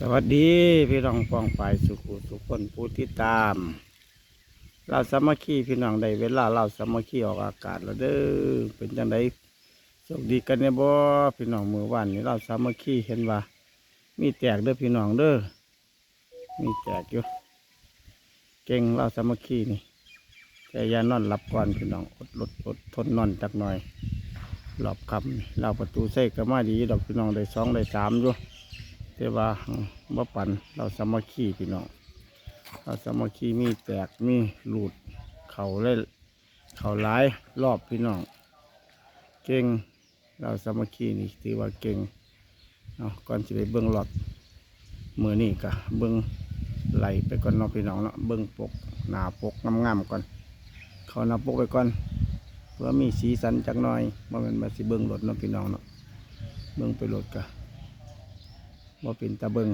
สวัสดีพี่น้องปองไปสุขุสุขคนผู้ที่ตาม เราสามัคคีพี่น้องได้เวลาเราสามัคคีออกอากาศแล้วเด้อเป็นจังไดโชคดีกันเนี่ยบ่พี่น้องมือวันนี้เราสามัคคีเห็นว่ามีแตกเด้อพี่น้องเด้อมีแตกอยู่เก่งเราสามัคคีนี่แต่ยานอนหลับก่อนพี่น้องอดลดอดทนนอนจักหน่อยหลอบคำเราประตูใส่ก็มาดีดอกพี่น้องได้สองได้สามอยู่ แต่ว่าบ่ปันเราสามัคคีพี่น้องเราสามัคคีมีแตกมีหลุดเขาเล่เขาหลายรอบพี่น้องเก่งเราสามัคคีนี่ถือว่าเก่งเอาะก่อนจะไปเบิ้งหลอดมือนี่กะเบิ้งไหลไปก่อนเนาะพี่น้องเนาะเบิ้งปกหนาปกงามๆก่อน เขาหนาปกไปก่อนเพื่อมีสีสันจักหน่อยว่ามันมาสิเบิ้งรถเนาะพี่น้องเนาะเบิ้งไปรถกะ ว่าเป็นตาเบิง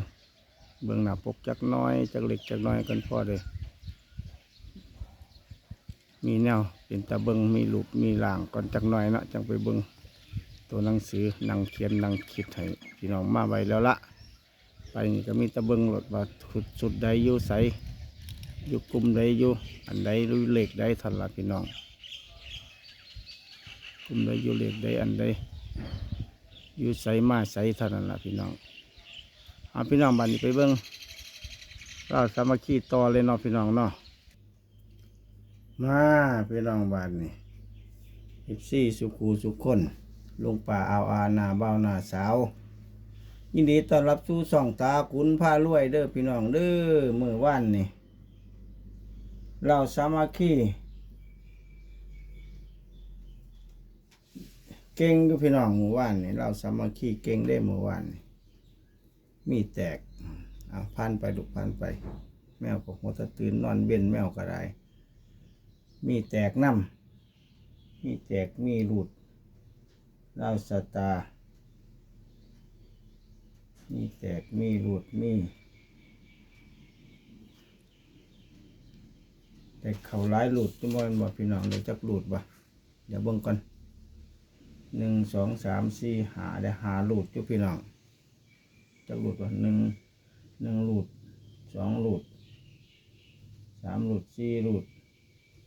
เบิงหน้าปกจักน้อยจักเล็กจักน้อยกันพอเลยมีแนวเป็นตาเบิงมีรูปมีหลางก่อนจักน้อยเนาะจังไปเบิงตัวหนังสือหนังเขียนหนังคิดให้พี่น้องมาไว้แล้วละไปนี่ก็มีตาเบิงรถว่าสุดสุดใดอยู่ใสอยู่กลุ่มใดอยู่อันใดรู้เลขใดทันละพี่น้องกลุ่มใดอยู่เลขใดอันใดอยู่ใสมาใสเท่านั้นละพี่น้อง เอาพี่น้องบันนี้ไปเบิ้งเราสามัคคีต่อเลยเนาะพี่น้องเนาะมาพี่น้องบันนี้อิบซี่สุขูสุขคนลงป่าเอาอาหนาเบาหนาสาว ยินดีต้อนรับสู่ส่องตาขุนผ้ารวยเด้อพี่น้องเด้อมือว่านนี่เราสามัคคีเก่งอยู่พี่น้องมือว่านนี่เราสามัคคีเก่งได้มือว่านนี่ มีแตกเอาพันไปลูกพันไป แมวก็หัวตะตื่นนอนเว้นแมวก็ได้ มีแตกน้ำมีแตกมีหลุดดาสตาร์มีแตกมีหลุดมีแต่เขาร้ายหลุดทุกคนบ่พี่น้องเดี๋ยวจักหลุดบ่เดี๋ยวเบิ่งก่อนหนึ่งสองสามสี่หาได้หาหลุดอยู่พี่น้อง จะหลุดว่าหนึ่งหนึ่งหลุดสองหลุดสามหลุดสี่หลุด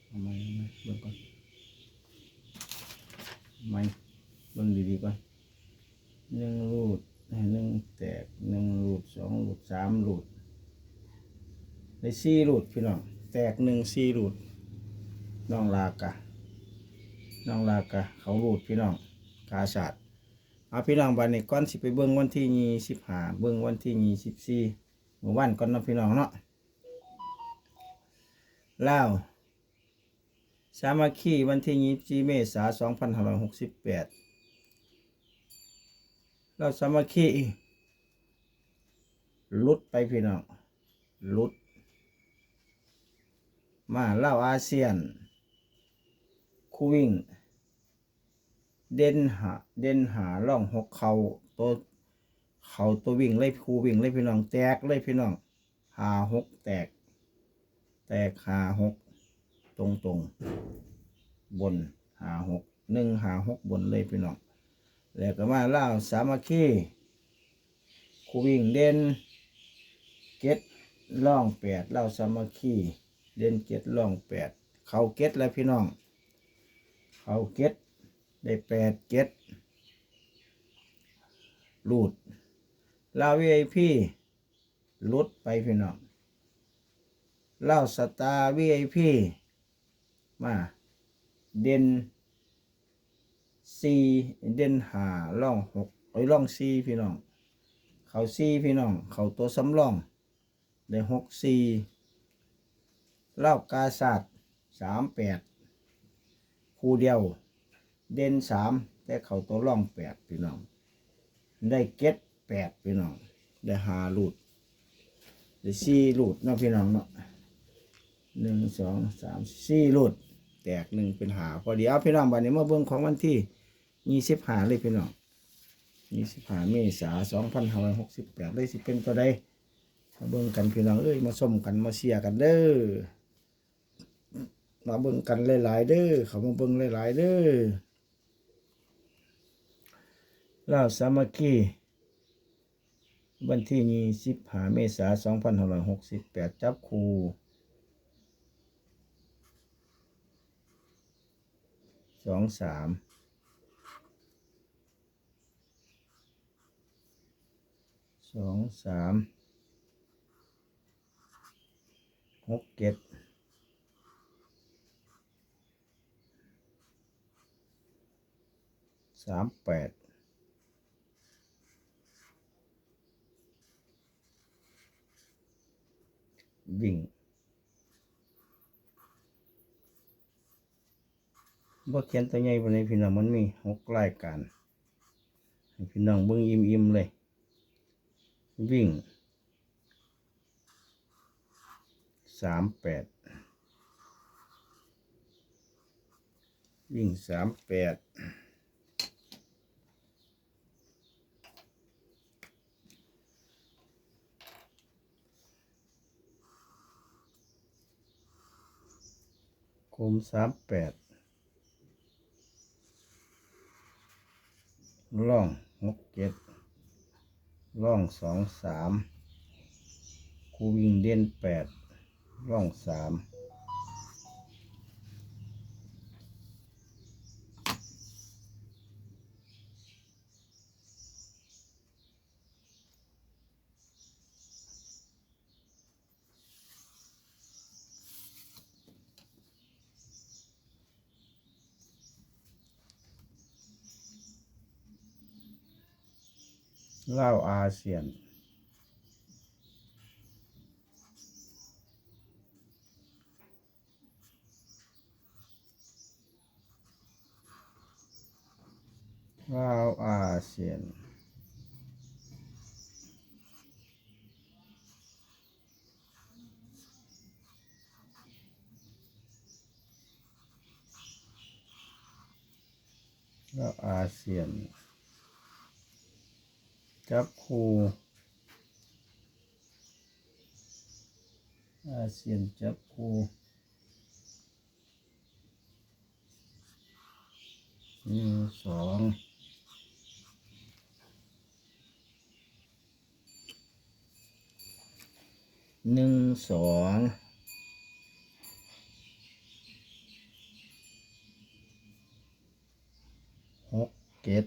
เอาไมไหมเบิ่งก่อนไหมเบิ่งดีๆก่อนหนึ่งหลุดให้หนึ่งแตกหนึ่งหลุดสองหลุดสามหลุดได้สี่หลุดพี่น้องแตกหนึ่งสี่หลุดน้องลากะน้องลากะเขาหลุดพี่น้องกาศาสตร์ เอาพี่น้องบัดนี้ก่อนสิไปเบิ่งวันที่ยี่สิบห้าเบิ่งวันที่ยี่สิบสี่เมื่อวันก่อนเนาะพี่น้องเนาะลาวสามัคคีวันที่ยี่สิบสี่เมษาสองพันห้าร้อยหกสิบแปดเราสามัคคีลุดไปพี่น้องลุด มาเล่าอาเซียน คูวิ่ง เด่นหาเด่นหาล่องหกเขาตัวเขาตัววิ่งเลยครูวิ่งเลยพี่น้อง แตกเลยพี่น้องหาหกแตก แตกหาหกตรงตรงบนหาหกหนึ่งหาหกบนเลยพี่น้องแล้วก็มาเล่าสามัคคีครูวิ่งเด่นเก็ดล่องแปดเล่าสามัคคีเด่นเก็ดล่องแปดเขาเก็ดแล้วพี่น้องเขาเก็ด ได้แปดเจ็ดรูดลาววีไอพีลุดไปพี่น้องเล่าสตาร์วีไอพีมา เด่นสี่เด่นหาล่องหกไอ้ล่องสี่พี่น้อง เขาสี่พี่น้อง เขาตัวสำรอง ได้หกสี่เล่ากาศาสตร์สามแปดคู่เดียว เด่นสามแต่เข่าตัวร่องแปดพี่น้อง ได้เก็ตแปดพี่น้อง ได้หาลูดได้สี่ลูดเนาะพี่น้องเนาะหนึ่งสองสามสี่ลูดแตกหนึ่งเป็นหาพอดีเอาพี่น้องบัดนี้มาเบิ่งของวันที่ยี่สิบหาเลยพี่น้องยี่สิบหาเมษาสองพันห้าร้อยหกสิบแปดได้สิเป็นตัวใดมาเบิ่งกันพี่น้องเอ้ยมาส้มกันมาเชียกันเด้อมาเบิ่งกันหลาย ๆ เด้อเขามาเบิ่งหลาย ๆ เด้อ ล่าสามัคคีวันที่ยี่สิบหาเมษาสองพันห้าร้อยหกสิบแปดจับคูสองสามสองสามหกเจ็ดสามแปด วิ่งบ่เขียนตัวใหญ่บนนี้พี่น้องมันมีหกรายการพี่น้องเบิ่งอิ่มอิ่มเลย วิ่งสามแปดวิ่งสามแปด คุมสามแปดล่องหกเจ็ดล่องสองสามคูวิ่งเด่นแปดล่องสาม เล่าอาเซียน ลาวอาเซียนลาวอาเซียน จับคูอาเซียนจับคูหนึ่งสองหนึ่งสองหกเจ็ด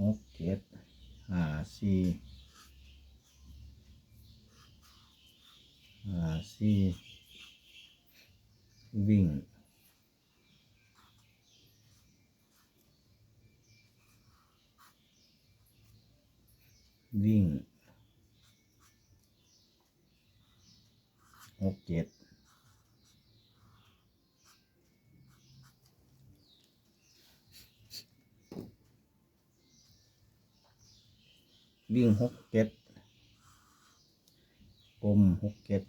หกเจ็ดห้า สี่ห้าสี่วิ่งวิ่งหกเจ็ด วิ่งหกเจ็ดกลมหกเจ็ด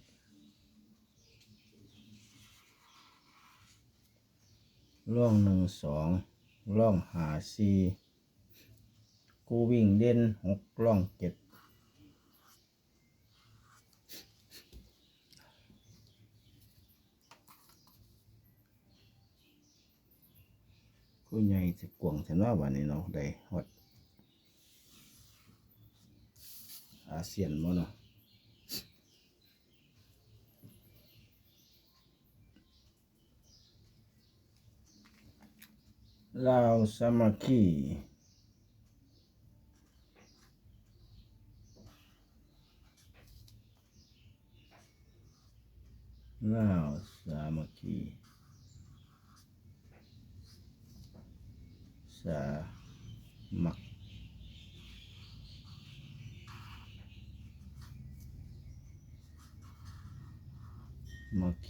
ล่องหนึ่งสองล่องหาสี่กูวิ่งเด่นหกล่องเจ็ดกูใหญ่จะกวงฉันว่าวันนี้เนาะได้ฮอด อาเซียนมั้เนา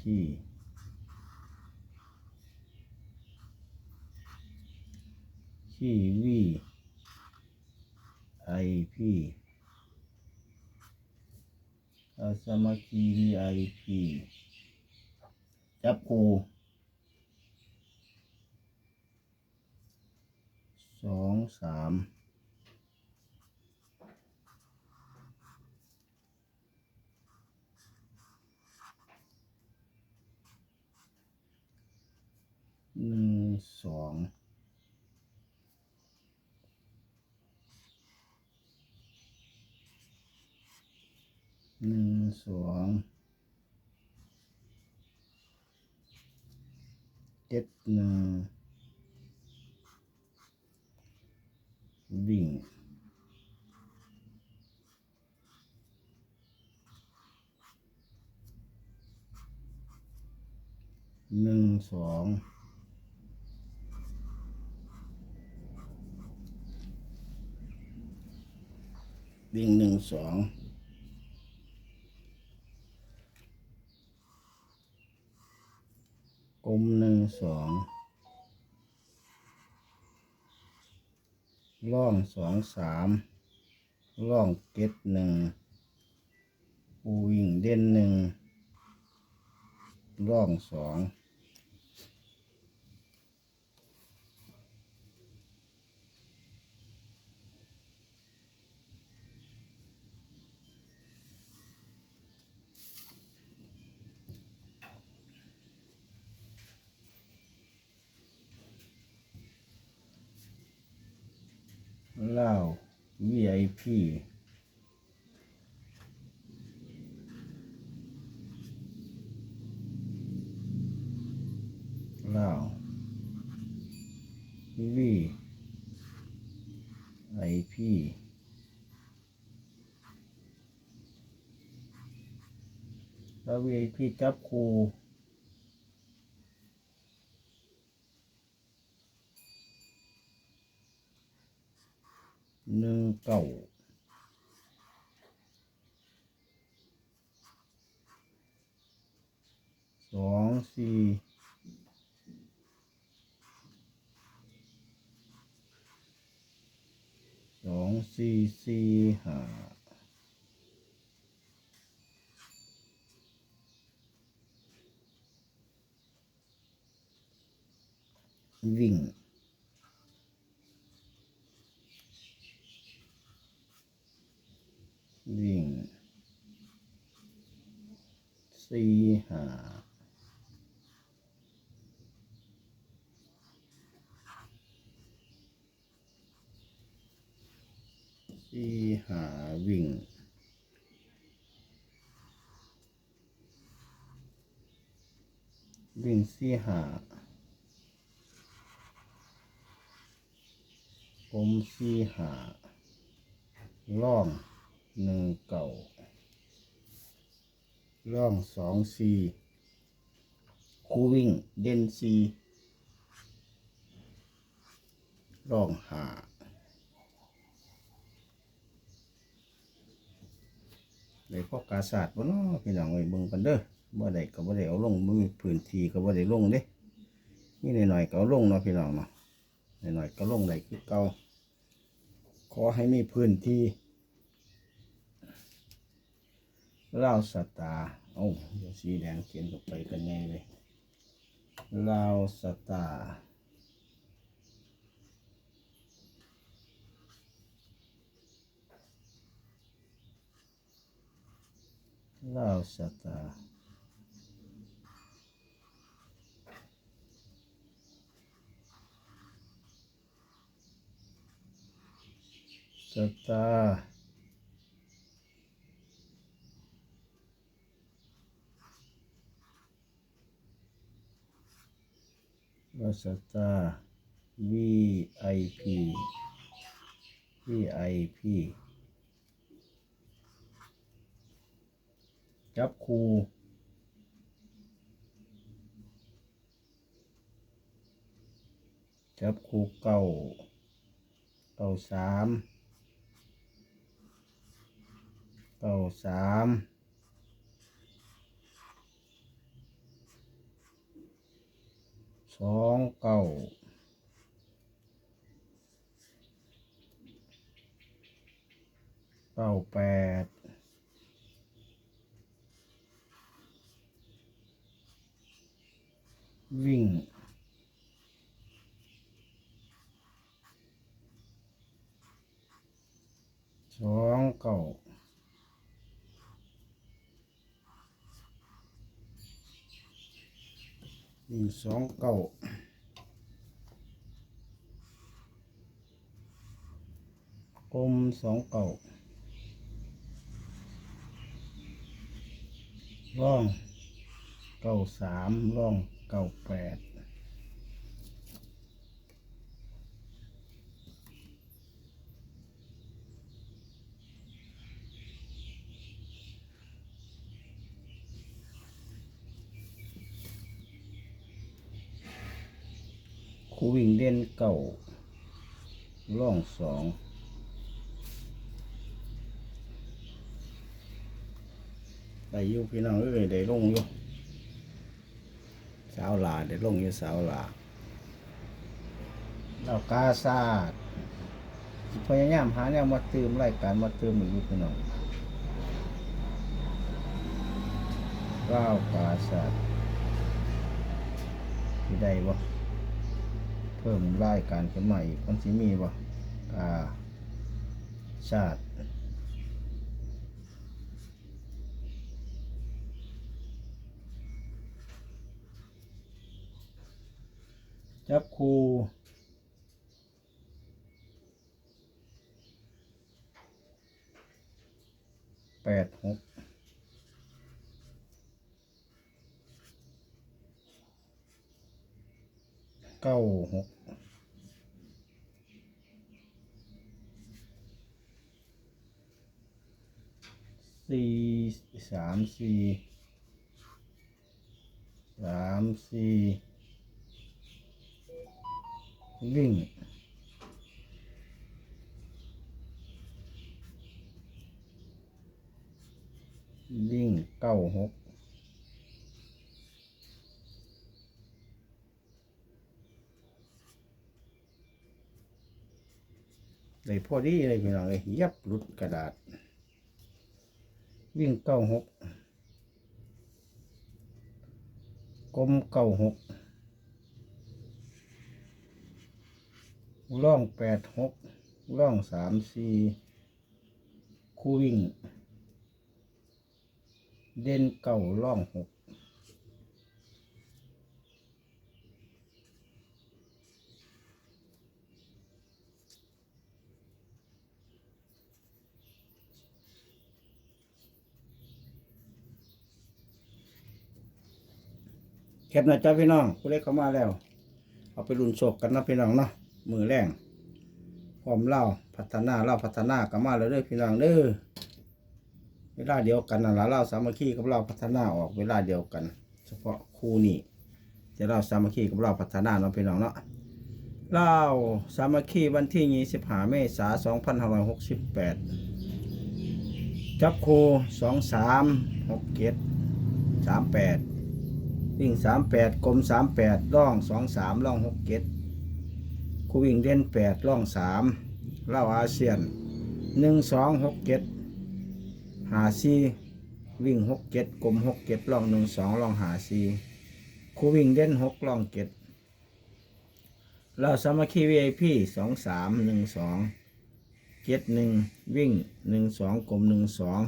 ะลาวสามัคคีลาวสามัคคีสามัคมัคคีคีวีไอพีอาสมัคคีวีไอพีจับคูสองสาม สองหนึ่งสองเจ็ดหนึ่งวิ่งหนึ่งสอง วิ่งหนึ่งสองกลมหนึ่งสองล่องสองสามล่องเก็ดหนึ่งปูวิ่งเด่นหนึ่งล่องสอง เหล้า พี่ ลาว วีไอพีแล้ววีพี่จับคู หนึ่งเก้าสองสี่สองสี่สี่ห้าวิ่ง วิ่งสี่ห้าสี่ห้าวิ่งวิ่งสี่หาผมสี่หาล่อง หนึ่งเก่าล่องสองสี่คูวิ่งเด่นสี่ล่องหาเลยพวกกาศาสตร์บ่เนาะพี่น้องไว้เบิ่งกันเด้อบ่ได้ก็บ่ได้เอาลงมือพื้นที่ก็บ่ได้ลงเด้นี่หน่อยๆก็เอาลงเนาะพี่น้องเนาะหน่อยๆก็ลงได้คือเก่าขอให้มีพื้นที่ ลาวสตาร์โอ้เดี๋ยวสีแดงเขียนลงไปกันแน่เลยลาวสตาร์ลาวสตาร์สตาร์ วา สตา VIP VIP จับคูจับคูเก้าเก้าสามเก้าสาม องเก้าเก้าแปดวิ่งสองเก้า หนึ่งสองเก้ากลมสองเก้าร่องเก้าสามร่องเก้าแปด คูวิ่งเด่นเก่าร่องสองได้อยู่พี่น้องเอ้ยได้ลงอยู่สาวหลาได้ลงอยู่สาวหลาเรากาซาดพยายามหาแนวมาเติมรายการมาเติมอีกอยู่พี่น้องก้าวกาซาดที่ได้บ่ เพิ่มรายการขึ้นมาอีกมันสิมีบ่กาชาติจับคูแปดหก เก้าหกสี่สามสี่สามสี่วิ่งวิ่งเก้าหก เลยพอดีเลยพี่น้องเลยยับหลุดกระดาษ วิ่งเก้าหกกลมเก้าหกร่องแปดหกร่องสามสี่คู่วิ่ง เด่นเก่าร่องหก แคปหน้าจอพี่น้องผู้เล็กเข้ามาแล้ว เอาไปรุนโศกกันนะพี่น้องเนาะมือแรงพร้อมเล่าพัฒนาเล่าพัฒนากันมาแล้วเด้อพี่น้องเด้อเวลาเดียวกันนั่นละเล่าสามัคคีกับเราพัฒนาออกเวลาเดียวกัน เฉพาะคู่นี้จะเล่าสามัคคีกับเราพัฒนาเนาะพี่น้องเนาะเล่าสามัคคีวันที่ยี่สิบห้าเมษายนสองพันห้าร้อยหกสิบแปดจับคู่สองสามหกเจ็ดสามแปด วิ่งสามแปดกลมสามแปดล่องสองสามล่องหกเจ็ดคูวิ่งเด่นแปดล่องสามเล่าอาเซียนหนึ่งสองหกเจ็ดหาซีวิ่งหกเจ็ดกลมหกเจ็ดล่องหนึ่งสองล่องหาซีคูวิ่งเด่นหกล่องเจ็ดเราสามัคคีวีไอพีสองสามหนึ่งสองเจ็ดหนึ่งวิ่งหนึ่งสองกลมหนึ่งสอง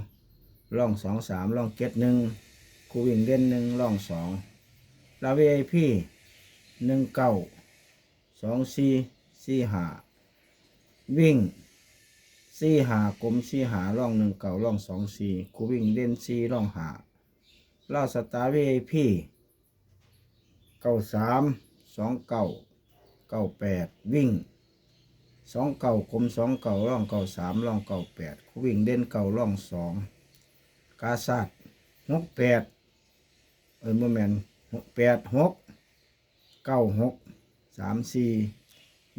ล่องสองสามล่องเจ็ดหนึ่งคูวิ่งเด่นหนึ่งล่องสอง ลาวีไอพีหนึ่งเก้าสองสี่สี่หาวิ่งสี่หากลมสี่หาล่องหนึ่งเก้าล่องสองสี่คูวิ่งเด่นสี่ล่องหาล่าสตาร์วีไอพีเก้าสามสองเก้าเก้าแปดวิ่งสองเก้ากลมสองเก้าล่องเก้าสามล่องเก้าแปดคูวิ่งเด่นเก้าล่องสองกาซาดหกแปดเออโมเมน หกแปดหกเก้าหกสามสี่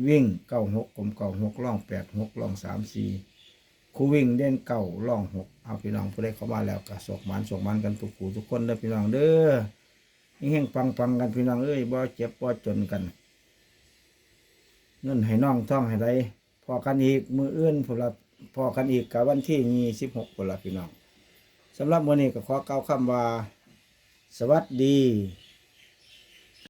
วิ่งเก้าหกกลมเก้าหกล่องแปดหกล่องสามสี่คูวิ่งเด่นเก้าล่องหกเอาพี่น้องผู้ใดเข้ามาแล้วก็สกมันสกมันกันทุกผู้ทุกคนเด้อพี่น้องเด้อนี่แห่งปังปังกันพี่น้องเอ้ยบ่เจ็บบ่จนกันเงินให้น้องท่องให้ได้พอกันอีกมืออื่นพวกเราพอกันอีกกับวันที่ยี่สิบหกพวกเราพี่น้องสำหรับวันนี้ก็ขอเกล่าวคำว่า สวัสดี